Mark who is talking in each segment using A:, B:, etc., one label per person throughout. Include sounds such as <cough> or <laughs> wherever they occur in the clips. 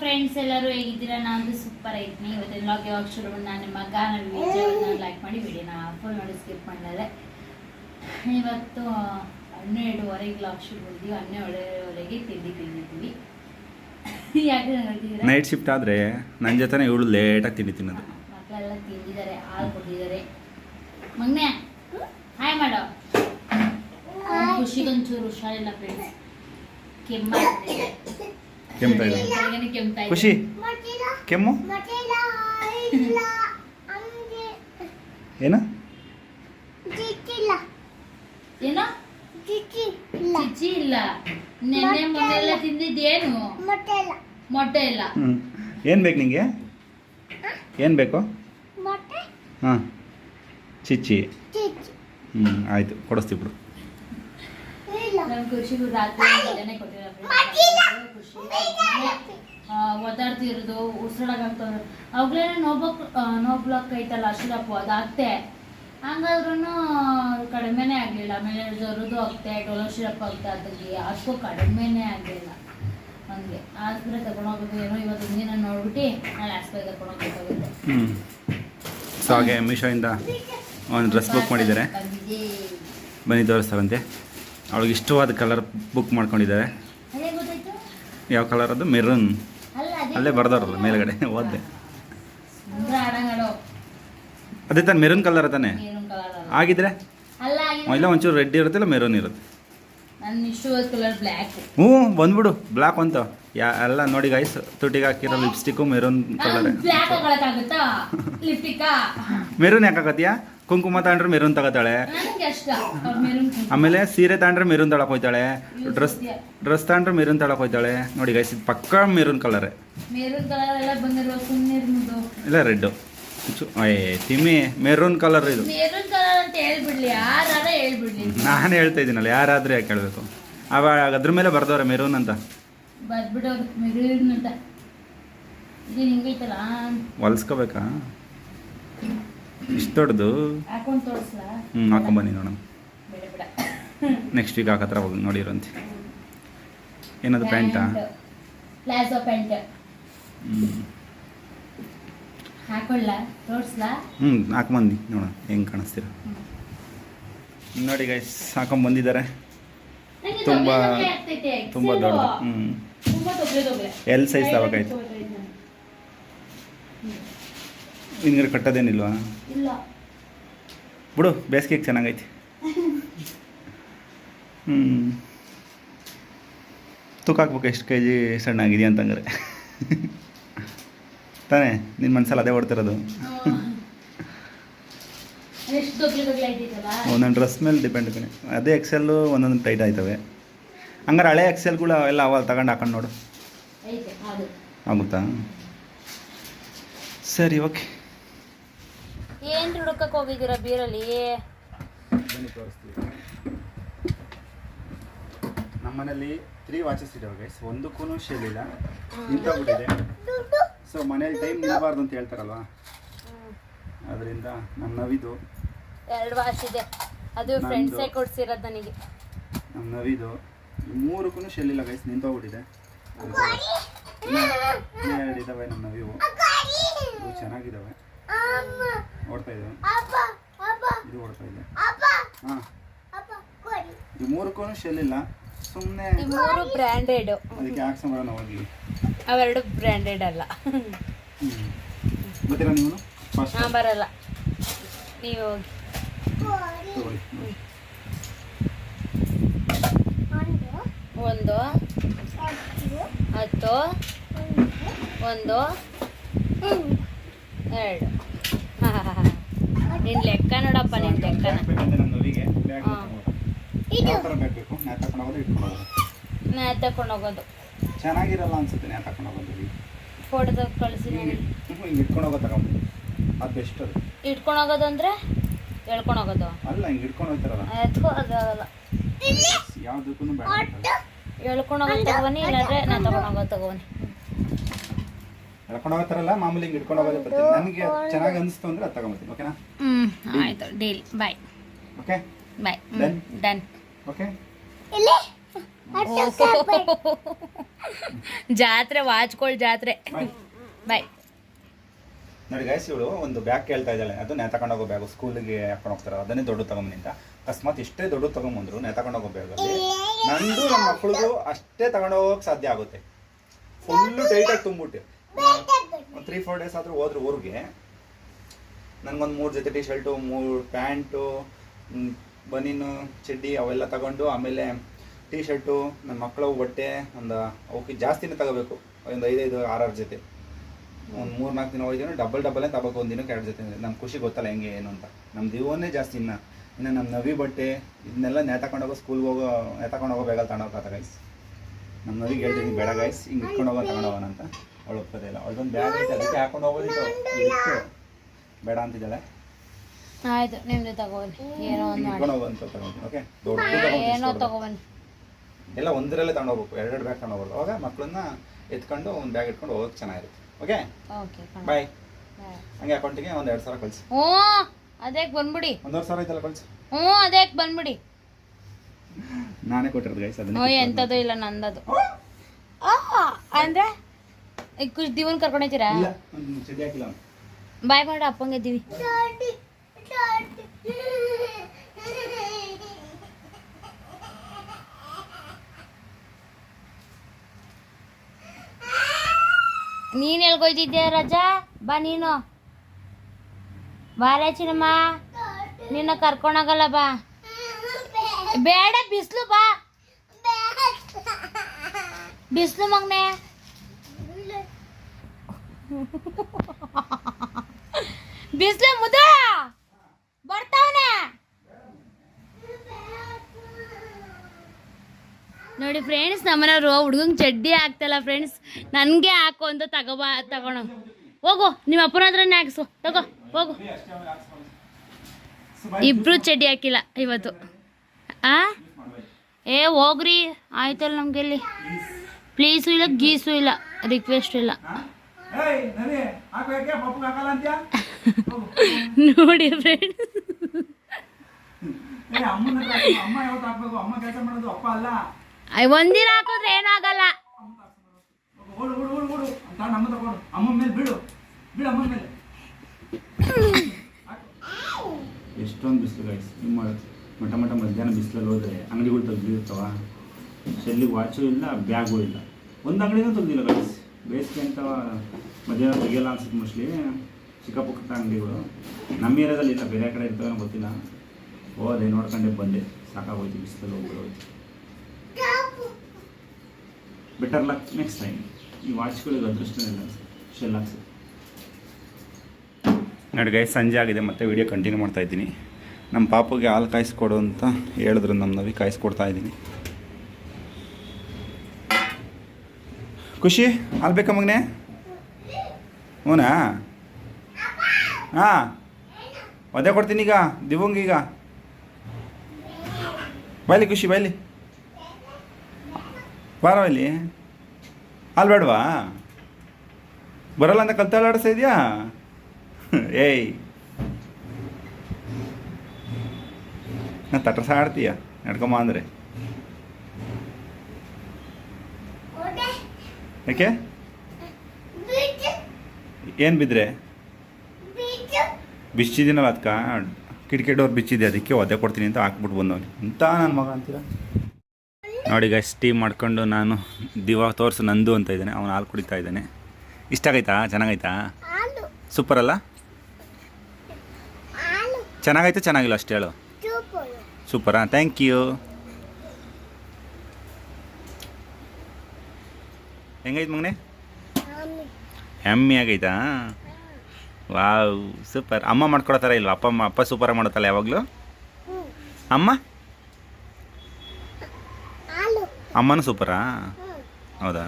A: Friends ಎಲ್ಲರೂ ಹೇಗಿದ್ದೀರಾ? ನಾನು ಸೂಪರ್ ಐತ್ನಿ ಇವತ್ತಿನ ಲಾಗ್ ಯಾವಾಗ ಶುರು ಮಾಡಿ ನಾನು ನಿಮ್ಮ ಮಗ ನನ್ನ ವಿಡಿಯೋನ ಲೈಕ್ ಮಾಡಿ ವಿಡಿಯೋನ ಫೋನ್ ನೋಡಿ ಸ್ಕಿಪ್ ಮಾಡಿದೆ. ಇವತ್ತು ಹನ್ನೆರಡುವರೆಗೆ ಲಾಕ್ ಶುರು ಮಾಡಿದ್ವಿ ಹನ್ನೆರಡುವರೆಗೆ ತಿಂಡಿ ತಿಂದಿದ್ವಿ ಯಾಕೆ
B: ನೈಟ್ ಶಿಫ್ಟ್ ಆದರೆ ನನ್ನ ಜೊತೆನೆ ಇವಳು ಲೇಟಾಗಿ ತಿಂಡಿ ತಿನ್ನೋದು.
A: ಮಕ್ಕಳೆಲ್ಲ ತಿಂದಿದ್ದಾರೆ. ಹಾಲು ಕೊಟ್ಟಿದ್ದಾರೆ ಮಗ್ನೆ ಹಾಯ್ ಮಾಡೋ. ಖುಷಿಗೊಂಚೂರು ಹುಷಾರಿಲ್ಲ ಫ್ರೆಂಡ್ಸ್ ಕೆಮ್ಮಾಗ್ತಿದೆ
B: ಕೆಮ್ತಾ ಇದೆ. ಖುಷಿ? ಕೆಮ್ಮು? ಏನು?
A: ಏನೋ? ಚಿಚ್ಚಿ ಇಲ್ಲ ನೆನ್ನೆ ತಿಂದಿದ್ದೇನು? ಮೊಟ್ಟೆ ಇಲ್ಲ
B: ಹ್ಞೂ ಏನು ಬೇಕು ನಿಂಗೆ? ಏನು ಬೇಕು? ಹಾಂ. ಚಿಚ್ಚಿ. ಹ್ಞೂ ಆಯಿತು. ಕೊಡಿಸ್ತೀವಿ ಬಿಡು.
A: ನಮ್ ಖುಷಿಗೂ ರಾತ್ರಿ ಮೊಟ್ಟೆನೆ ಕೊಟ್ಟಿಲ್ಲ. ಖುಷಿ. ಒದ್ದಾಡ್ತಿರೋದು ಬ್ಲಾಕ್ ಐತಲ್ಲ ಅಶ್ರಪ್ಪು ಅತ್ತೆ ಹಂಗಾದ್ರೂ ಕಡಿಮೆನೇ ಆಗಲಿಲ್ಲ. ಆಮೇಲೆ ಜ್ವರದ್ದು ಆಗ್ತೆ ಡೊಲೋ ಶಿರಪ್ ಆಗ್ತೆ ಅದಕ್ಕೆ ಅಷ್ಟು ಕಡಿಮೆನೆ ಆಗಲಿಲ್ಲ. ಹಂಗೆ. ಆಸ್ಪತ್ರೆ ತಗೊಂಡೋಗ್ಬೇಕು ಏನೋ ಇವತ್ತು ದಿನ ನೋಡ್ಬಿಟ್ಟು ನಾಳೆ ಆಸ್ಪತ್ರೆ ತಗೊಂಡೋಗ್ಬೇಕಾಗುತ್ತೆ
B: ಹ್ಞೂ ಸೊ ಹಾಗೆ ಮೀಶೋಯಿಂದ ಒಂದು ಡ್ರೆಸ್ ಬುಕ್ ಮಾಡಿದ್ದಾರೆ. ಬನ್ನಿ ತೋರಿಸ್ತಾರಂತೆ. ಅವಳಿಗೆ ಇಷ್ಟವಾದ ಕಲರ್ ಬುಕ್ ಮಾಡ್ಕೊಂಡಿದ್ದಾರೆ. ಯಾವ ಕಲರ್ ಅದು? ಮೆರೂನ್
A: ಅಲ್ಲ
B: ಬರ್ದಾರಲ್ಲ ಮೇಲ್ಗಡೆ ಓದ್ದೆ. ಅದೇ ತಾನೆ ಮೆರೂನ್ ಕಲರ್ ತಾನೆ? ಆಗಿದ್ರೆ? ಇಲ್ಲ ಒಂಚೂರು ರೆಡ್ ಇರುತ್ತೆ ಇಲ್ಲ ಮೆರೂನ್ ಇರುತ್ತೆ
A: ನನ್ನ ಇಷ್ಟವಾದ ಕಲರ್ ಬ್ಲ್ಯಾಕ್
B: ಹ್ಞೂ ಬಂದ್ಬಿಡು. ಬ್ಲ್ಯಾಕ್ ಅಂತ. ಯಾ ಎಲ್ಲ ನೋಡಿ ಗೈಸ್ ತುಟಿಗೆ ಹಾಕಿರೋ ಲಿಪ್ಸ್ಟಿಕ್ಕು ಮೆರೂನ್ ಕಲರ್ ಮೆರೂನ್ ಯಾಕೆ ಹಾಕತ್ತೀಯಾ? ಕುಂಕುಮ ತಗೊಂಡ್ರೆ ಮೆರೂನ್ ತಗೋತಾಳೆ. ಆಮೇಲೆ ಸೀರೆ ತಗೊಂಡ್ರೆ ಮೆರೂನ್ ತಳಕ್ ಹೋಯ್ತಾಳೆ. ಡ್ರೆಸ್ ಡ್ರೆಸ್ ತಗೊಂಡ್ರೆ ಮೆರೂನ್ ತಳಕ್ ಹೋಯ್ತಾಳೆ. ನೋಡಿ ಗೈಸ್ ಇದು ಪಕ್ಕಾ ಮೆರೂನ್ ಕಲರೇ ಇಲ್ಲ ರೆಡ್ಡು ತಿಮ್ಮಿ ಮೆರೂನ್ ಕಲರ್ ಇದು.
A: ಮೆರೂನ್ ಕಲರ್ ಅಂತ ಹೇಳ್ಬಿಡ್ಲಿ ಯಾರಾರ ಹೇಳ್ಬಿಡ್ಲಿ.
B: ನಾನು ಹೇಳ್ತಾ ಇದ್ದೀನಲ್ಲ ಯಾರಾದ್ರೂ ಯಾಕೆ ಹೇಳಬೇಕು? ಅವಾಗ ಅದ್ರ ಮೇಲೆ ಬರ್ದವ್ರೆ ಮೆರೂನ್ ಅಂತ.
A: ಬರ್ಬಿಡೋದು ಮೆರೂನ್ ಅಂತ. ಇದು ಹಿಂಗೈತಲ್ಲ
B: ಹೊಲ್ಸ್ಕೋಬೇಕಾ? ಇಷ್ಟು ದೊಡ್ಡದು.
A: ಹಾಕೊಂಡ್ ತೋರಿಸ್ಲಾ?
B: ಹ್ಞೂ ಹಾಕೊಂಬನ್ನಿ ನೋಡೋಣ
A: ಬೇಡ
B: ನೆಕ್ಸ್ಟ್ ವೀಕ್ ಹಾಕತ್ರ ಹೋಗಿ ನೋಡಿರಂತೆ. ಏನದು ಪ್ಯಾಂಟಾ?
A: ಪ್ಲಾಜೋ ಪ್ಯಾಂಟ್
B: ಹ್ಞೂ
A: ಹಾಕೊಳ್ಳ ತೋರಿಸ್ಲಾ?
B: ಹ್ಞೂ ಹಾಕೊಂಬಂದು ನೋಡೋಣ ಹೆಂಗೆ ಕಾಣಿಸ್ತೀರ? ನೋಡಿ ಗೈಸ್ ಹಾಕೊಂಬಂದಿದ್ದಾರೆ
A: ಬಂದಿದ್ದಾರೆ.
B: ತುಂಬಾ-. ತುಂಬ ದೊಡ್ಡ ಹ್ಞೂ. ಎಲ್ ಸೈಜ್ ತಗೋಕಾಯ್ತು ಹಿಂಗೆ ಕಟ್ಟೋದೇನಿಲ್ವಾ? ಬಿಡು ಬೇಸಿಗೆಗೆ ಚೆನ್ನಾಗೈತಿ. <laughs> ಹ್ಞೂ ತೂಕ ಹಾಕ್ಬೇಕು ಎಷ್ಟು ಕೆ ಜಿ ಸಣ್ಣ ಆಗಿದೆಯಾ ಅಂತಂದ್ರೆ. <laughs> ತಾನೇ ನಿನ್ನ ಮನ್ಸಲ್ಲಿ ಅದೇ ಓಡ್ತಿರೋದು ಒಂದೊಂದು ಡ್ರೆಸ್ ಮೇಲೆ ಡಿಪೆಂಡ್ ಕಣೆ. ಅದೇ ಎಕ್ಸೆಲ್ಲು ಒಂದೊಂದು ಟೈಟ್ ಆಯ್ತವೆ. ಹಂಗಾರೆ ಹಳೆ ಎಕ್ಸೆಲ್ಗಳು ಅವೆಲ್ಲ ಅವಾಗ ತಗೊಂಡು ಹಾಕೊಂಡು ನೋಡು. ಆಗುತ್ತಾ? ಸರಿ ಓಕೆ
A: ಏನ್ ಹುಡುಕಕ್ಕೆ ಹೋಗಿದ್ದೀರಾ ಬೀರಲ್ಲಿ?
B: ನಮ್ಮ ಮನೇಲಿ ತ್ರೀ ವಾಚಸ್ ಇದಾವೆ ಗೈಸ್ ಒಂದಕ್ಕೂ ಶೇಲ್ ಇಲ್ಲ. ನಿಂತೋಗ್ಬಿಟ್ಟಿದೆ ಸೊ ಮನೇಲಿ ಟೈಮ್ ನಿಲ್ಬಾರ್ದು ಅಂತ ಹೇಳ್ತಾರಲ್ವಾ? ಅದರಿಂದ ನಮ್ಮ ನವಿದು.
A: ಎರಡು ವಾಚ್ ಇದೆ. ಅದು ಫ್ರೆಂಡ್ಸ್ ಕೊಡ್ಸಿರೋದು ನನಗೆ.
B: ನಮ್ಮ ನವಿದು. ಮೂರುಕ್ಕೂ ಮೂರಕ್ಕೂ ಶೆಲ್ ಇಲ್ಲ ಗೈಸ್ ನಿಂತೋಗ್ಬಿಟ್ಟಿದೆ. ಎರಡು ಇದಾವೆ ನಮ್ಮ ನವಿವು. ಇವು ಚೆನ್ನಾಗಿದ್ದಾವೆ ಓಡ್ತಾ ಇದ್ದಾವೆ ಇದು ಓಡ್ತಾ ಇದೆ. ಹಾಂ. ಈ ಮೂರಕ್ಕೂ ಶೆಲ್ ಇಲ್ಲ. ಸುಮ್ಮನೆ
A: ಮೂರು ಬ್ರ್ಯಾಂಡೆಡ್
B: ಅದಕ್ಕೆ ಹಾಕ್ಸಂಬರೋಣ ಹೋಗಿ
A: ಅವೆರಡು ಬ್ರ್ಯಾಂಡೆಡ್ ಅಲ್ಲ.
B: ಹ್ಞೂ ನೀವು ಫಸ್ಟ್
A: ಹಾ ಬರಲ್ಲ. ನೀವು ಹೋಗಿ.
B: ತಗೊಳ್ಳಿ
A: ಒಂದು ಹತ್ತು ಒಂದು ಎರಡು. ನಿನ್ ಲೆಕ್ಕ ನೋಡಪ್ಪ ನಿನ್ ಲೆಕ್ಕ.
B: ಬ್ಯಾಗ್ ತಕೊಂಡೋಗೋದು ನಮ್ಮ ನವಿಗೆ ಬ್ಯಾಗ್
A: ಹಾ.
B: ಯಾವ ಥರ ಬ್ಯಾಗ್ ಬೇಕು? ನಾ ತಗೊಂಡು ಹೋಗೋದು ಇಟ್ಕೊಂಡು ಹೋಗೋದು
A: ನಾ ತಕೊಂಡು ಹೋಗೋದು.
B: ಚೆನ್ನಾಗಿರಲ್ಲ ಅನ್ಸುತ್ತೆ ನಾನು ತಗೊಂಡು ಬಂದಿರಿ ಫೋಟೋದಾಗ
A: ಫೋಟೋ ಕಳಿಸಿ
B: ಹಿಂಗೆ ಇಟ್ಕೊಂಡು ಹೋಗೋ ತಗೊಂಡು ಅದು ಬೆಸ್ಟ್ ಅದು.
A: ಇಟ್ಕೊಂಡು ಹೋಗೋದು ಅಂದ್ರೆ ಹೇಳ್ಕೊಂಡು ಹೋಗೋದು.
B: ಅಲ್ಲ ಹಿಂಗೆ ಇಟ್ಕೊಂಡು ಹೋಗ್ತಾರಲ್ಲ.
A: ಎತ್ಕೋ ಅದಾಗಲ್ಲ
B: ಯಾವುದಕ್ಕೂ ಬೇಡ
A: ಹೇಳ್ಕೊಂಡು ಹೋಗೋದು ತಗೋನಿ ಇಲ್ಲಾಂದ್ರೆ ನಾನು ತಗೊಂಡು ಹೋಗೋದು ತಗೋನಿ
B: ಎಳ್ಕೊಂಡು ಹೋಗ್ತಾರಲ್ಲ ಮಾಮೂಲಿ ಹಿಂಗೆ ಇಟ್ಕೊಂಡು ಹೋಗೋದೇ ಬರ್ತೀನಿ. ನನಗೆ ಚೆನ್ನಾಗಿ ಅನಿಸ್ತು ಅಂದ್ರೆ ಅದು ತಗೊಂಬರ್ತೀನಿ ಓಕೆನಾ
A: ಹ್ಞೂ ಆಯಿತು deal bye
B: okay
A: bye? Done
B: okay <laughs>
A: ಜಾತ್ರೆ ವಾಚ್ಕೊಳ್ ಜಾತ್ರೆ. ಬಾಯ್
B: ನೋಡಿ ಗೈಸ್ ಇವಳು ಒಂದು ಬ್ಯಾಗ್ ಕೇಳ್ತಾ ಇದ್ದಾಳೆ. ಅದು ನೇ ತಗೊಂಡು ಹೋಗೋ ಬ್ಯಾಗು ಸ್ಕೂಲಿಗೆ ಹಾಕೊಂಡು ಹೋಗ್ತಾರೆ ಅದನ್ನೇ ದೊಡ್ಡ ತಗೊಂಬಂದಿಂದ ಅಕಸ್ಮಾತ್ ಇಷ್ಟೇ ದೊಡ್ಡ ತಗೊಂಬಂದ್ರು ನೇ ತಗೊಂಡು ಹೋಗೋ ಬ್ಯಾಗಲ್ಲಿ ನಂದು ನಮ್ಮ ಮಕ್ಕಳಿಗೂ ಅಷ್ಟೇ ತಗೊಂಡು ಹೋಗೋಕೆ ಸಾಧ್ಯ ಆಗುತ್ತೆ. ಫುಲ್ಲು ಟೈಟಾಗಿ ತುಂಬಿಟ್ಟು ಒಂದು ತ್ರೀ ಫೋರ್ ಡೇಸ್ ಆದರೂ ಹೋದ್ರು ಊರಿಗೆ. ನನಗೊಂದು ಮೂರು ಜೊತೆ ಟಿ ಶರ್ಟು ಮೂರು ಪ್ಯಾಂಟು ಬನೀನು ಚಡ್ಡಿ ಅವೆಲ್ಲ ತಗೊಂಡು ಆಮೇಲೆ ಟಿ ಶರ್ಟು ನನ್ನ ಮಕ್ಕಳ ಬಟ್ಟೆ ಒಂದು ಅವಕ್ಕೆ ಜಾಸ್ತಿನೇ ತಗೋಬೇಕು. ಒಂದು ಐದೈದು ಆರಾರು ಜೊತೆ. ಒಂದು ಮೂರು ನಾಲ್ಕು ದಿನ ಹೋಗಿದ್ದೀನಿ ಡಬಲ್ ಡಬಲೇ ತಗೋಬೇಕು. ಒಂದು ದಿನಕ್ಕೆ ಎರಡು ಜೊತೆ. ನಮ್ಮ ಖುಷಿ ಗೊತ್ತಲ್ಲ ಹೆಂಗೆ ಏನು ಅಂತ. ನಮ್ಮ ದಿವನ್ನೇ ಜಾಸ್ತಿ ಇನ್ನು. ಇನ್ನು ನಮ್ಮ ನವಿ ಬಟ್ಟೆ ಇದನ್ನೆಲ್ಲ ನೇತಾಕೊಂಡೋಗೋ ಸ್ಕೂಲ್ಗೆ ಹೋಗೋ ನೇ ತಗೊಂಡು ಹೋಗೋ ಬೇಗ ತಗೊಂಡೋಗ ಗೈಸ್ ನಮ್ಮ ನವಿಗೆ ಹೇಳ್ತೀನಿ ಬೇಡ ಗೈಸ್ ಹಿಂಗೆ ಇಟ್ಕೊಂಡು ಹೋಗೋಣ ಅಂತ. ಅವಳು ಒಪ್ಪೋದೇ ಇಲ್ಲ. ಅವಳದೊಂದು ಬ್ಯಾಗ್ ಐತೆ ಅದಕ್ಕೆ ಹಾಕೊಂಡು ಹೋಗೋದಿತ್ತು. ಇತ್ತು. ಬೇಡ ಅಂತಿದ್ದಾಳೆ.
A: ಆಯ್ತು ನಿಮ್ದು ತಗೋಬನ್ನಿ. ಏನೋ ಒಂದು ಮಾಡಿ. ಏನೋ ತಗೋಬನ್ನಿ.
B: ಎಲ್ಲ ಒಂದರಲ್ಲೇ ತಗೊಂಡು ಹೋಗ್ಬೇಕು ಎರಡೆರಡು ಬ್ಯಾಗ್ ತಗೊಂಡು ಹೋಗ್ಬೋದು ಅವಾಗ ಮಕ್ಕಳನ್ನ ಎತ್ಕೊಂಡು ಒಂದು ಬ್ಯಾಗ್ ಇಟ್ಕೊಂಡು ಹೋಗೋಕೆ ಚೆನ್ನಾಗಿರುತ್ತೆ. ಓಕೆ
A: ಓಕೆ
B: ಬಾಯ್ ಹಂಗೆ ಅಕೌಂಟಿಗೆ ಒಂದು ಎರಡು ಸಾವಿರ ಕಳಿಸಿ.
A: ಹ್ಞೂ ಅದೇ ಬಂದ್ಬಿಡಿ?
B: ಒಂದೂವರೆ ಸಾವಿರ ಐತಲ್ಲ ಕಳಿಸಿ.
A: ಹ್ಞೂ ಅದಕ್ಕೆ ಬಂದ್ಬಿಡಿ?
B: ನಾನೇ ಕೊಟ್ಟಿರೋದು ಗೈಸ್ ಅದನ್ನ ಓಯ್
A: ಎಂಥದ್ದು ಇಲ್ಲ ನಂದದು. ಆ, ಅಂದ್ರೆ ಈಗ ಖುಷಿ ದಿವನ್ ಕರ್ಕೊಂಡೋಗ್ತೀರಾ
B: ಇಲ್ಲ ಒಂದು ಚಡ್ಡಿ ಹಾಕಿಲ್ಲ ಅವ್ನು.
A: ಬಾಯ್ ಮಾಡಿ ಅಪ್ಪಂಗೆ ಇದ್ದೀವಿ ನೀನ್ ಎಲ್ಗೋಯ್ತಿದ್ದೆ ರಜಾ? ಬಾ ನೀನು. ಬಾರೇ ಚಿನ್ನಮ್ಮ ನಿನ್ನ ಕರ್ಕೊಂಡೋಗಲ್ಲ ಬಾ. ಬೇಡ ಬಿಸ್ಲು ಬಾ. ಬಿಸ್ಲು ಮಗ್ನೆ. ಬಿಸ್ಲು. ಮುದ ನೋಡಿ ಫ್ರೆಂಡ್ಸ್ ನಮ್ಮನವರು ಹುಡುಗಂಗೆ ಚಡ್ಡಿ ಹಾಕ್ತಲ್ಲ ಫ್ರೆಂಡ್ಸ್ ನನಗೆ ಹಾಕು ಅಂತ ತಗೋಬಾ, ತಗೋಣ. ಹೋಗು, ನಿಮ್ಮ ಅಪ್ಪನ ಹತ್ರನೇ ಹಾಕ್ಸು. ತಗೋ, ಹೋಗು. ಇಬ್ರು ಚಡ್ಡಿ ಹಾಕಿಲ್ಲ ಇವತ್ತು. ಆ? ಏ, ಹೋಗ್ರಿ. ಆಯ್ತಲ್ಲ ನಮ್ಗೆ ಇಲ್ಲಿ. ಪ್ಲೀಸು ಇಲ್ಲ, ಗೀಸು ಇಲ್ಲ. ರಿಕ್ವೆಸ್ಟ್ ಇಲ್ಲ. ನೋಡಿ ಫ್ರೆಂಡ್ಸ್
B: ಅಮ್ಮ ಕೆಲಸ ಮಾಡೋದು ಅಪ್ಪ ಅಲ್ಲ.
A: ಒಂದಿನ ಹಾಕಿದ್ರೆ ಏನಾಗಲ್ಲ. ಆಗಲ್ಲ
B: ಓಡು ಓಡು ಓಡು ಓಡು. ಅಂತ ನಮ್ಮ ತಗೊಂಡು ಅಮ್ಮ ಮೇಲೆ ಬೀಳು ಬೀಳು ಅಮ್ಮನ ಮೇಲೆ. ಎಷ್ಟೊಂದು ಬಿಸಿಲು ಗೈಸ್ ನಿಮ್ಮ ಮಠ ಮಠ ಮಧ್ಯಾಹ್ನ ಬಿಸಿಲಲ್ಲಿ ಹೋದ್ರೆ ಅಂಗಡಿಗಳು ತೆಗ್ದಿರ್ತಾವ ಶೆಲ್ಲಿಗೆ ವಾಚು ಇಲ್ಲ ಬ್ಯಾಗು ಇಲ್ಲ. ಒಂದು ಅಂಗಡಿನೂ ತೆಗ್ದಿಲ್ಲ ಗೈಸ್ ಬೇಸಿಗೆ ಅಂತ ಮಧ್ಯಾಹ್ನ ತೆಗಿಯಲ್ಲ ಅನ್ಸುತ್ತೆ ಮೋಸ್ಟ್ಲಿ ಚಿಕ್ಕಪುಕ್ಕ ಅಂಗಡಿಗಳು. ನಮ್ಮ ಏರಿಯಾದಲ್ಲಿ ಇಲ್ಲ ಬೇರೆ ಕಡೆ ಇರ್ತವೆ ಗೊತ್ತಿಲ್ಲ. ಹೋದೆ ನೋಡ್ಕೊಂಡೆ ಬಂದೆ. ಸಾಕಾಗೋಯ್ತು ಬಿಸಿಲಲ್ಲಿ ಹೋಗ್ಬಿಡೋಯ್ತು. ಬೆಟರ್ ಲಕ್ ನೆಕ್ಸ್ಟ್ ಟೈಮ್ ಈ ವಾಚ್ಗಳಿಗೆ ಅದೃಷ್ಟ ಇಲ್ಲ ಶೆಲ್ ಹಾಕ್ಸಿ. ನೋಡಿ ಗೈ ಸಂಜೆ ಆಗಿದೆ, ಮತ್ತೆ ವಿಡಿಯೋ ಕಂಟಿನ್ಯೂ ಮಾಡ್ತಾ ಇದ್ದೀನಿ. ನಮ್ಮ ಪಾಪುಗೆ ಹಾಲು ಕಾಯಿಸ್ಕೊಡು ಅಂತ ಹೇಳಿದ್ರು ನಮ್ಮ ನವಿ ಕಾಯಿಸ್ಕೊಡ್ತಾ ಇದ್ದೀನಿ. ಖುಷಿ? ಹಾಲು ಬೇಕಾ ಮಗನೆ? ಹ್ಞೂನಾ ಹಾಂ. ಒದೆ ಕೊಡ್ತೀನಿ ಈಗ, ದಿವಂಗೀಗ. ಬಾಯ್ಲಿ ಖುಷಿ ಬಾಯ್ಲಿ ಬಾರೋ ಇಲ್ಲಿ. ಬೇಡವಾ? ಬರಲ್ಲ ಅಂತ ಕಲ್ತಾಡಾಡಿಸ್ತಾ ಇದೆಯಾ? <laughs> ಏಯ್. ನಾ ತಟ್ರಸ ಆಡ್ತೀಯ? ನಡ್ಕೊಂಬ ಅಂದರೆ. ಯಾಕೆ? ಏನು ಬಿದ್ದರೆ ಬಿಚ್ಚಿದ್ದೀನಲ್ಲ ಅದಕ್ಕೆ ಕಿಟಕಿ ಡೋರ್ ಬಿಚ್ಚಿದೆ ಅದಕ್ಕೆ ಒದೆ ಕೊಡ್ತೀನಿ ಅಂತ ಹಾಕ್ಬಿಟ್ಟು ಬಂದವನು. ಅಂತ ನನ್ನ ಮಗ ಅಂತೀರ? ನೋಡಿ ಗೈಸ್ ಟೀ ಮಾಡ್ಕೊಂಡು ನಾನು ದಿವಾ ತೋರಿಸು ನಂದು ಅಂತ ಇದ್ದಾನೆ. ಅವನು ಹಾಲು ಕುಡಿತಾ ಇದ್ದಾನೆ. ಇಷ್ಟ ಆಗೈತಾ? ಚೆನ್ನಾಗೈತಾ? ಸೂಪರ್ ಅಲ್ಲ? ಚೆನ್ನಾಗೈತೆ ಚೆನ್ನಾಗಿಲ್ಲ ಅಷ್ಟು ಹೇಳು? ಸೂಪರಾ ಥ್ಯಾಂಕ್ ಯು ಹೆಂಗೈತೆ ಮಗನೆ? ಹೆಮ್ಮೆ ಆಗೈತಾ? ವಾವ್ ಸೂಪರ್ ಅಮ್ಮ ಮಾಡ್ಕೊಡೋ ಥರ ಇಲ್ವಾ? ಅಪ್ಪ ಅಮ್ಮ ಅಪ್ಪ ಸೂಪರಾಗಿ ಮಾಡುತ್ತಲ್ಲ ಯಾವಾಗಲೂ? ಅಮ್ಮ? ಅಮ್ಮನೂ ಸೂಪರಾ? ಹೌದಾ?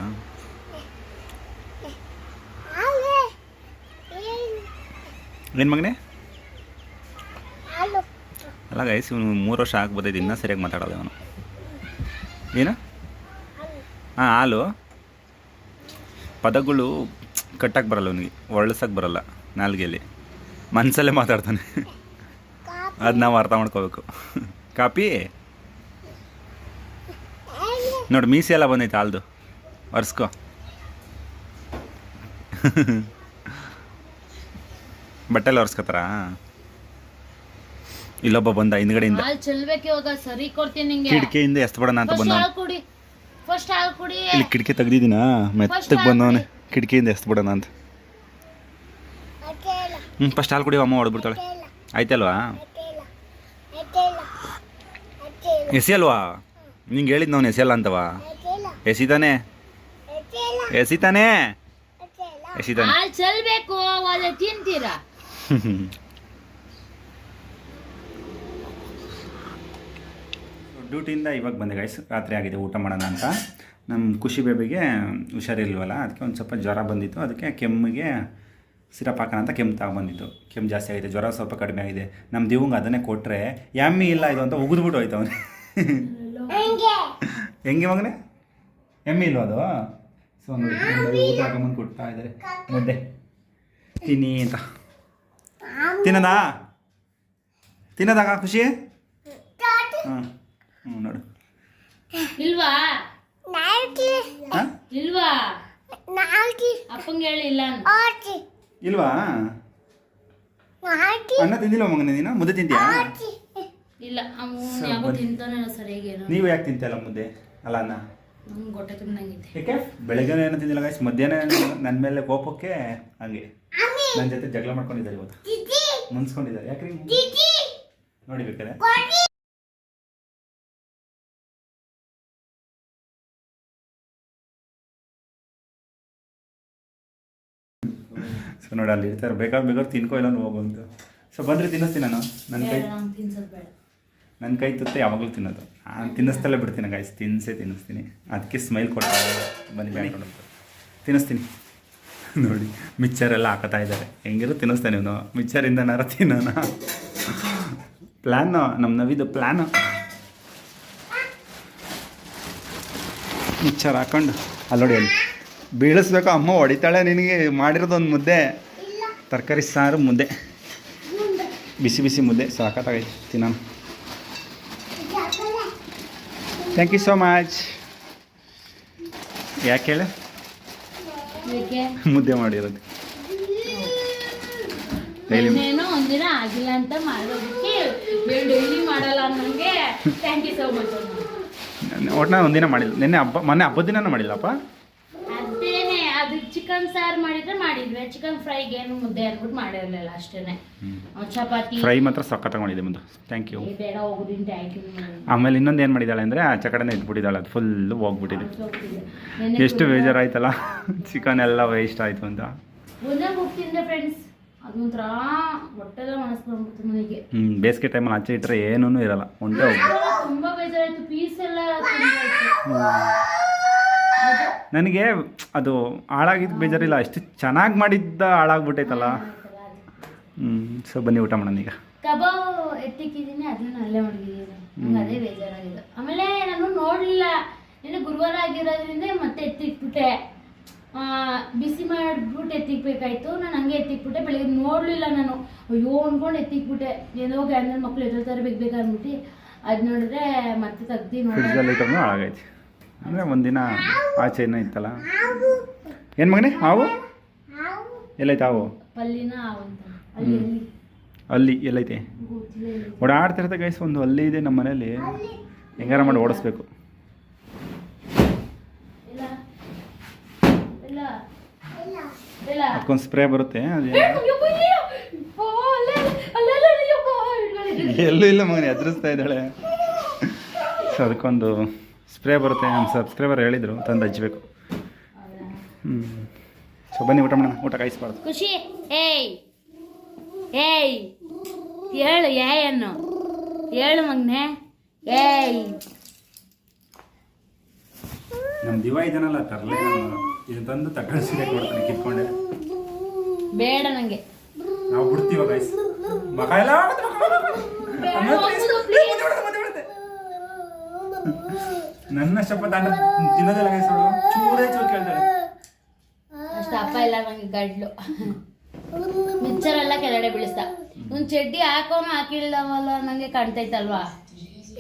B: ಏನು ಮಗನೇ? ಅಲ್ಲ ಗೈಸ್ ಇವನು ಮೂರು ವರ್ಷ ಆಗ್ಬೋದೈದು ಇನ್ನೂ ಸರಿಯಾಗಿ ಮಾತಾಡೋದು ಅವನು ಏನು? ಹಾಂ ಹಾಲು. ಪದಗಳು ಕಟ್ಟಕ್ಕೆ ಬರಲ್ಲ ಅವನಿಗೆ ಒಳ್ಸಕ್ಕೆ ಬರಲ್ಲ ನಾಲ್ಗೆಯಲ್ಲಿ ಮನಸ್ಸಲ್ಲೇ ಮಾತಾಡ್ತಾನೆ. ಅದು ನಾವು ಅರ್ಥ ಮಾಡ್ಕೋಬೇಕು. ಕಾಪಿ? ನೋಡಿ ಮೀಸಿ ಎಲ್ಲ ಬಂದೈತೆ ಹಾಲ್ದು ಒರೆಸ್ಕೋ. ಬಟ್ಟೆಲ್ಲ ಒರೆಸ್ಕೋತಾರ? ಇಲ್ಲೊಬ್ಬ ಬಂದ ಹಿಂದ್ಗಡೆಯಿಂದ.
A: ಹಾಲು ಚೆಲ್ಬೇಕು ಇವಾಗ ಸರಿ ಕೊಡ್ತೀನಿ ನಿಂಗೆ.
B: ಕಿಟಕಿಯಿಂದ ಎಸ್ಬಿಡೋಣ ಅಂತ
A: ಫಸ್ಟ್
B: ಬಂದ.
A: ಹಾಲು ಕುಡಿ ಫಸ್ಟ್ ಹಾಲು ಕುಡಿ.
B: ಇಲ್ಲಿ ಕಿಟಕಿ ತೆಗ್ದಿದ್ದೀನ? ಮೆತ್ತಗೆ ಬಂದವನೆ. ಕಿಟಕಿಯಿಂದ ಎಸ್ಬಿಡೋಣ ಅಂತ. ಹ್ಞೂ ಫಸ್ಟ್ ಹಾಲು ಕುಡಿ ಅಮ್ಮ ಹೊಡೆದ್ಬಿಡ್ತಾಳೆ ಆಯ್ತಲ್ವಾ? ಎಸಿ ಅಲ್ವಾ? ನಿಂಗೆ ಹೇಳಿದ್ ನಾವು ಎಸಿಯಲ್ಲ ಅಂತವಾ? ಎಸಿತಾನೆ? ಎಸಿತಾನೆ? ಎಸಿತಾನೆ.
A: ಹಾಲು ಚೆಲ್ಬೇಕು ಅದೇ ತಿಂತೀರಾ.
B: ಡ್ಯೂಟಿಯಿಂದ ಇವಾಗ ಬಂದೆ ಗೈಸ್ ರಾತ್ರಿ ಆಗಿದೆ ಊಟ ಮಾಡೋಣ ಅಂತ. ನಮ್ಮ ಖುಷಿ ಬೇಬಿಗೆ ಹುಷಾರಿಲ್ವಲ್ಲ ಅದಕ್ಕೆ ಒಂದು ಸ್ವಲ್ಪ ಜ್ವರ ಬಂದಿತ್ತು. ಅದಕ್ಕೆ ಕೆಮ್ಮಿಗೆ ಸಿರಪ್ ಹಾಕೋಣ ಅಂತ ಕೆಮ್ಮು ತಗೊಂಬಂದಿತ್ತು ಕೆಮ್ಮು ಜಾಸ್ತಿ ಆಗಿದೆ ಜ್ವರ ಸ್ವಲ್ಪ ಕಡಿಮೆ ಆಗಿದೆ. ನಮ್ಮ ದೇವಂಗೆ ಅದನ್ನೇ ಕೊಟ್ಟರೆ ಎಮ್ಮಿ ಇಲ್ಲ ಇದು ಅಂತ ಉಗಿದ್ಬಿಟ್ಟು ಹೋಯ್ತು ಅವನು. ಹೆಂಗೆ? ಮಗನೆ? ಎಮ್ಮಿ ಇಲ್ವಾ ಅದು? ಸೊ ನೋಡಿ ಊಟ ಹಾಕೊಂಬಂದು ಕೊಡ್ತಾ ಇದ್ದಾರೆ. ಮುದ್ದೆ. ತಿನ್ನಿ ಅಂತ. ತಿನ್ನದಾ? ತಿನ್ನದಾಗ ಖುಷಿ? ಹಾಂ. ಹ್ಞೂ ನೋಡು.
A: ಇಲ್ವಾ?
B: ಹಾಂ?
A: ಇಲ್ವಾ? ಅಪ್ಪಂಗೆ ಹೇಳಿ ಇಲ್ಲ ಅಂತ.
B: ಇಲ್ವಾ? ಅನ್ನ ತಿಂದಿಲ್ವ ಮಗನೇ ನೀನು? ಮುದ್ದೆ ತಿಂತೀಯಾ?
A: ಇಲ್ಲ ಅವನು ಯಾಕೋ. ತಿಂತಾನೆ
B: ನೀವು ಯಾಕೆ ತಿಂತಲ್ಲ ಮುದ್ದೆ ಅಲ್ಲ ಅನ್ನ
A: ನಂಗೆ ಹೊಟ್ಟೆ ತುಂಬಂಗಿದೆ
B: ಯಾಕೆ ಬೆಳಗ್ಗೆ ಏನೋ ತಿಂದಿಲ್ಲ ಗಾಯ್ಸ್ ಮಧ್ಯಾಹ್ನ ನನ್ನ ಮೇಲೆ ಕೋಪಕ್ಕೆ ಹಂಗೆ. ನನ್ನ ಜೊತೆ ಜಗಳ ಮಾಡ್ಕೊಂಡಿದ್ದಾರೆ ಇವತ್ತು. ಮುನ್ಸ್ಕೊಂಡಿದ್ದಾರೆ. ಯಾಕ್ರಿ? ನೋಡಿ ಬೇಕಾದ್ರೆ. ಸೊ ನೋಡಿ ಅಲ್ಲಿ ಇರ್ತಾರೆ. ಬೇಕಾದ್ರೆ ಬೇಕಾದ್ರೆ ತಿನ್ಕೋ ಇಲ್ಲ ಹೋಗು ಅಂತ. ಸೊ ಬಂದ್ರೆ ತಿನ್ನಿಸ್ತೀನಿ ನಾನು. ನನ್ನ ಕೈ ನನ್ನ ಕೈ ತುತ್ತೆ ಯಾವಾಗಲೂ ತಿನ್ನೋದು. ನಾನು ತಿನ್ನಿಸ್ತಲೇ ಬಿಡ್ತೀನಿ ಗಾಯ್ಸ್ ತಿನ್ಸೇ ತಿನ್ನಿಸ್ತೀನಿ. ಅದಕ್ಕೆ ಸ್ಮೈಲ್ ಕೊಡ್ತಾ ಬನ್ನಿ ಬ್ಯಾಂಡ್ ತಿನ್ನಿಸ್ತೀನಿ. ನೋಡಿ ಮಿಕ್ಚರ್ ಎಲ್ಲ ಹಾಕತಾ ಇದ್ದಾರೆ. ಹೆಂಗಿರೋ ತಿನ್ನಿಸ್ತಾನೆ ಇವನು. ಮಿಕ್ಚರಿಂದ ನಾರ ತಿನ್ನೋಣ. ಪ್ಲ್ಯಾನು ನಮ್ಮ ನವಿದು ಪ್ಲ್ಯಾನು ಮಿಕ್ಚರ್ ಹಾಕೊಂಡು. ಅಲ್ಲೋಡಿ ಅಲ್ಲಿ. ಬೀಳಿಸ್ಬೇಕು. ಅಮ್ಮ ಹೊಡಿತಾಳೆ ನಿನಗೆ. ಮಾಡಿರೋದೊಂದು ಮುದ್ದೆ. ತರಕಾರಿ ಸಾರು ಮುದ್ದೆ. ಬಿಸಿ ಬಿಸಿ ಮುದ್ದೆ. ಸಾಕತ್ತಾಗೈತೆ ತಿನ್ನೋಣ. ಥ್ಯಾಂಕ್ ಯು ಸೋ ಮಚ್ ಯಾಕೆ ಹೇಳ? ಮುದ್ದೆ ಮಾಡಿರೋದು.
A: ಇನ್ನೇನೋ ಒಂದಿನ ಆಗಿಲ್ಲ ಅಂತ ಮಾಡೋದಕ್ಕೆ ಡೈಲಿ ಮಾಡಲ್ಲ ಅನ್ನಂಗೆ ಥ್ಯಾಂಕ್ ಯು ಸೋ ಮಚ್
B: ಒಂದಿನ ಮಾಡಿಲ್ಲ. ನಿನ್ನೆ ಹಬ್ಬ ಮೊನ್ನೆ ಹಬ್ಬದ ದಿನ ಮಾಡಿಲ್ಲಪ್ಪ?
A: ಚಿಕನ್ ಸಾರು ಮಾಡಿದ್ರೆ ಮಾಡಿದ್ವಿ. ಚಿಕನ್ ಫ್ರೈಗೆ ಏನು ಮುದ್ದೆ ಅಂದ್ಬಿಟ್ಟು ಮಾಡಿರಲಿಲ್ಲ ಅಷ್ಟೇನೆ. ಚಪಾತಿ
B: ಫ್ರೈ ಮಾತ್ರ ಸಕ್ಕ ತಗೊಂಡಿದ್ದೆ ಮುಂದೆ. ಥ್ಯಾಂಕ್ ಯು
A: ಬೇಡ ಹೋಗುದಿನ್ ಯು
B: ಆಮೇಲೆ ಇನ್ನೊಂದು ಏನು ಮಾಡಿದ್ದಾಳೆ ಅಂದರೆ ಆ ಕಡೆನೇ ಇದ್ಬಿಟ್ಟಿದ್ದಾಳೆ ಅದು ಫುಲ್ಲು ಹೋಗ್ಬಿಟ್ಟಿದೆ. ಎಷ್ಟು ಬೇಜಾರಾಯ್ತಲ್ಲ. ಚಿಕನ್ ಎಲ್ಲ ವೇಸ್ಟ್ ಆಯಿತು ಅಂತ.
A: ಒಂದೇ ಹೋಗ್ತಿದ್ದೆ ಫ್ರೆಂಡ್ಸ್ ಅದೊಂಥರ ಹೊಟ್ಟೆಲ್ಲ ಮನಸ್ಕೊಂಡ್ಬಿಡ್ತು ನನಗೆ
B: ಹ್ಞೂ ಬೇಸಿಗೆ ಟೈಮಲ್ಲಿ ಆಚೆ ಇಟ್ಟರೆ ಏನೂ ಇರಲ್ಲ. ಒಂದೇ ಹೋಗಿ
A: ತುಂಬಾ ಬೇಜಾರಾಯ್ತು. ಪೀಸ್ ಎಲ್ಲ
B: ನನಗೆ ಅದು ಹಾಳಾಗಿದ್ದು ಬೇಜಾರಿಲ್ಲ ಅಷ್ಟು ಚೆನ್ನಾಗಿ ಮಾಡಿದ್ದ ಹಾಳಾಗ್ಬಿಟ್ಟೈತಲ್ಲ. ಹ್ಞೂ ಸೊ ಬನ್ನಿ ಊಟ ಮಾಡೋಣ ಈಗ.
A: ಕಬಾಬ್ ಎತ್ತಿಕ್ಕಿದ್ದೀನಿ ಅದನ್ನ ಅಲ್ಲೇ ಮಡಗಿದ್ದೀನಿ ಅದೇ ಬೇಜಾರಾಗಿದೆ. ಆಮೇಲೆ ನಾನು ನೋಡಲಿಲ್ಲ. ಇನ್ನು ಗುರುವಾರ ಆಗಿರೋದ್ರಿಂದ ಮತ್ತೆ ಎತ್ತಿಕ್ಬಿಟ್ಟೆ ಬಿಸಿ ಮಾಡಿಬಿಟ್ಟು ಎತ್ತಿಕ್ಬೇಕಾಯ್ತು. ನಾನು ಹಂಗೆ ಎತ್ತಿಕ್ಬಿಟ್ಟೆ ಬೆಳಿಗ್ಗೆ ನೋಡಲಿಲ್ಲ ನಾನು. ಅಯ್ಯೋ ಅಂದ್ಕೊಂಡು ಎತ್ತಿಕ್ಬಿಟ್ಟೆ ಏನೋ ಗ್ಯಾಂಡಲ್ ಮಕ್ಳು ಎದುರ್ತಾರೆ ಬೇಕು ಬೇಕಾದ್ಬಿಟ್ಟು ಅಂದ್ಬಿಟ್ಟು. ಅದು ನೋಡಿದ್ರೆ ಮತ್ತೆ ತೆಗ್ದು ನೋಡಿ
B: ಅಂದರೆ ಒಂದಿನ ಆಚೆ ಏನೋ ಇತ್ತಲ್ಲ? ಏನು ಮಗನೇ ಹಾವು? ಎಲ್ಲೈತೆ ಹಾವು?
A: ಪಲ್ಲಿನ ಅವಂತ ಅಲ್ಲಿ ಎಲ್ಲಿ
B: ಅಲ್ಲಿ ಎಲ್ಲೈತೆ? ಓಡಾಡ್ತಿರತ್ತೆ ಗೈಸ್ ಒಂದು ಅಲ್ಲಿ ಇದೆ ನಮ್ಮ ಮನೇಲಿ ಹೆಂಗಾರ ಮಾಡಿ ಓಡಿಸ್ಬೇಕು.
A: ಇಲ್ಲ. ಇಲ್ಲ. ಇಲ್ಲ.
B: ಅದಕ್ಕೊಂದು ಸ್ಪ್ರೇ ಬರುತ್ತೆ. ಎಲ್ಲೂ ಇಲ್ಲ ಮಗನೇ ಎದುರಿಸ್ತಾ ಇದ್ದಾಳೆ. ಸೊ ಅದಕ್ಕೊಂದು ಸ್ಪ್ರೇ ಬರುತ್ತೆ ನಮ್ಮ ಸಬ್ಸ್ಕ್ರೈಬರ್ ಹೇಳಿದರು ತಂದು ಹಚ್ಚಬೇಕು ಹ್ಞೂ ಸೊ ಬನ್ನಿ ಊಟ ಮಾಡೋಣ ಊಟ ಕಾಯಿಸ್ಬಾರ್ದು.
A: ಖುಷಿ. ಏಯ್. ಏಯ್. ಹೇಳು ಏನು? ಹೇಳು ಮಗ್ನೆ. ಏಯ್.
B: ನಮ್ಮ ದಿವ ಇದನ್ನಲ್ಲ ತರಲೆ ನಾನು. ಇದನ್ನ ತಂದು ತಟ್ಟೆ ಸೀರೆ ಕೊಡ್ತಾನೆ ಕಿತ್ಕೊಂಡೆ.
A: ಬೇಡ ನನಗೆ
B: ನಾವು ಬಿಡ್ತೀವ ಗೈಸ್ ಮಕ ಎಲ್ಲ ನನ್ನ ಶಪಥ ಅನ್ನ ತಿನ್ನೋದಿಲ್ಲ ಗೈಸ್ ಅವಳು ಚೂರೇ ಚೂರು ಕೇಳ್ತಾಳೆ.
A: ಅಷ್ಟು ಅಪ್ಪ ಇಲ್ಲ ನಂಗೆ ಗಡ್ಲು. ಮಿಕ್ಸರ್ ಎಲ್ಲ ಕೆಳಗಡೆ ಬೀಳಿಸ್ತಾ. ಒಂದು ಚಡ್ಡಿ ಹಾಕೋನು ಹಾಕಿಲ್ಲವಲ್ಲ ನಂಗೆ ಕಾಣ್ತೈತಲ್ವಾ?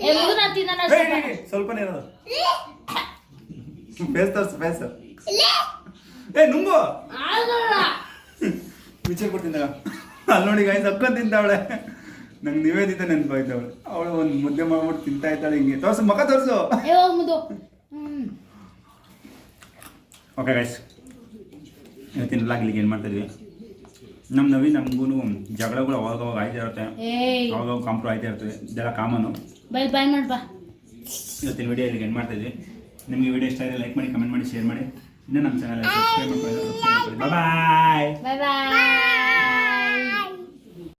A: ಎಲ್ಲೂ ಮಗು ನಾ ತಿನ್ನೋಣ
B: ಸ್ವಲ್ಪ ಇರೋದು. ಫೇಸ್ ತೋರ್ಸು ಫೇಸ್ ಏ ನುಂಗು. ಮಿಚ್ಚರ್ ಕೊಡ್ತಿದ್ದಾಗ ಅಲ್ಲಿ ನೋಡಿ ಗಾಯ್ಸ್ ಅಕ್ಕ ತಿಂತಾವಳೆ. ನಂಗೆ ನಿವೇದಿತ ನೆನಪಾಯ್ತವಳೆ. ಅವಳು ಒಂದು ಮುದ್ದೆ ಮಾಡ್ಬಿಟ್ಟು ತಿಂತಾ ಇದ್ದಾಳೆ ಹಿಂಗೆ. ತೋರ್ಸು ಮಗ ತೋರ್ಸು. ಓಕೆ ಗೈಸ್ ಇವತ್ತಿನ ಲಾಗ್ಲಿಕ್ಕೆ ಏನು ಮಾಡ್ತಾಯಿದ್ವಿ ನಮ್ಮ ನವಿ ನಮಗೂ ಜಗಳಗಳು ಅವಾಗ ಅವಾಗ ಆಯ್ತಾ ಇರುತ್ತೆ. ಅವಾಗ ಅವಾಗ ಕಾಂಪ್ರೋ ಆಯ್ತಾ ಇರ್ತದೆ ಇದೆಲ್ಲ ಕಾಮನು
A: ಬೈ ಬೈ. ಮಾಡ್ಬಾ
B: ಇವತ್ತಿನ ವಿಡಿಯೋ ಇಲ್ಲಿಗೆ ಏನು ಮಾಡ್ತಾಯಿದ್ವಿ ನಿಮಗೆ ವಿಡಿಯೋ ಇಷ್ಟ ಆದರೆ ಲೈಕ್ ಮಾಡಿ ಕಮೆಂಟ್ ಮಾಡಿ ಶೇರ್ ಮಾಡಿ. ಇನ್ನೂ ನಮ್ಮ ಚಾನಲ್ ಸಬ್ಸ್ಕ್ರೈಬ್ ಮಾಡ್ಕೊಳ್ಳಿ
A: ಬಾಯ್ ಬಾಯ್